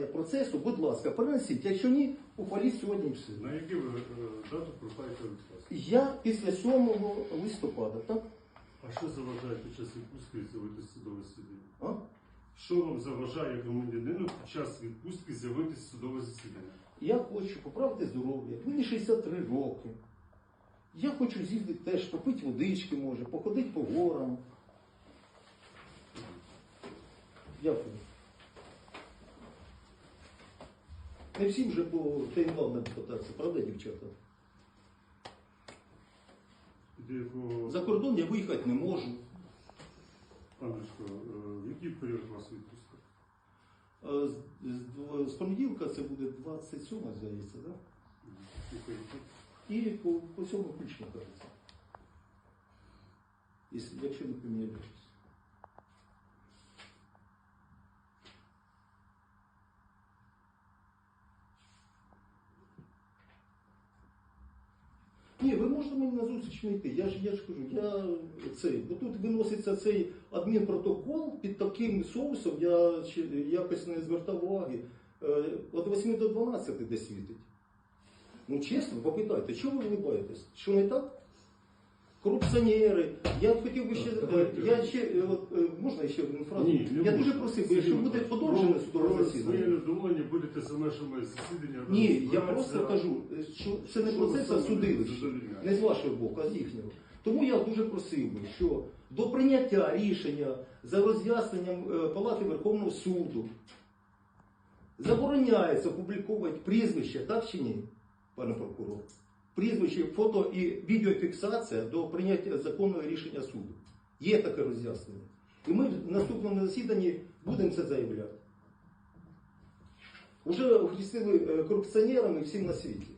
процесу, будь ласка, перенесіть. Якщо ні, ухваліть сьогодні все. На які ви е, дату прохаєте відкласти? Я після 7 листопада, так? А що заважає під час відпустки з'явитися судове засідання? А? Що вам заважає громадянину під час відпустки з'явитися судове засідання? Я хочу поправити здоров'я. Мені 63 роки. Я хочу з'їздити теж, попити водички може, походити по горам. Дякую. Не всі вже по таємному депутації, правда, дівчата? До якого За кордон я виїхати не можу. паночко, е, в який період у вас відпустка? Е, З, з, з понеділка це буде 27, здається, да? Який? І по, по цьому включно кажеться. Якщо, якщо не поміняєш. Ні, ви можете мені на зустріч не йти. Я ж я ж кажу, я цей, бо тут виноситься цей адмінпротокол під таким соусом, я ще якось не звертав уваги. Е, От 8 до 12 де світить. Ну чесно, попитайте, чого ви не боїтесь? Що не так? Корупціонери. Я хотів би ще. Е. Я ще е, от, е, можна ще одну фразу? Ні, не я дуже просив би, якщо буде подовжене судове засідання. Своє недоволення будете за нашими засіданнями. Ні, я просто кажу, що це не процес, а судилище. Не з вашого боку, а з їхнього. Тому я дуже просив би, що до прийняття рішення за роз'ясненням Палати Верховного суду забороняється опубліковувати прізвище, так чи ні, пане прокурор? Прізвище, фото і відеофіксація до прийняття законного рішення суду. Є таке роз'яснення. І ми в наступному засіданні будемо це заявляти. Уже охрестили е, корупціонерами всім на світі.